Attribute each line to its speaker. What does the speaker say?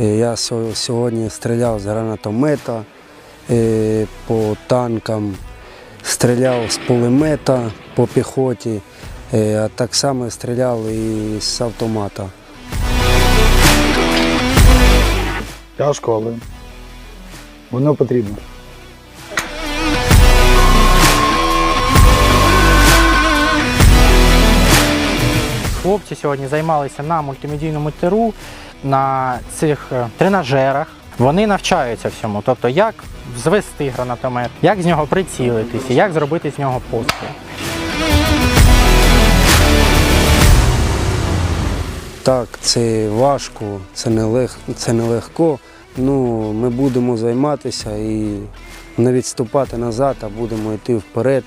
Speaker 1: Е, Я сьогодні стріляв з гранатомета е, по танкам, стріляв з пулемета по піхоті, е, а так само стріляв і з автомата.
Speaker 2: Тяжко, але воно потрібно.
Speaker 3: Хлопці сьогодні займалися на мультимедійному тиру, на цих е, тренажерах. Вони навчаються всьому. Тобто, як звести гранатомет, як з нього прицілитися, як зробити з нього постріл.
Speaker 1: Так, це важко, це нелег, це нелегко. Ну, ми будемо займатися і не відступати назад, а будемо йти вперед.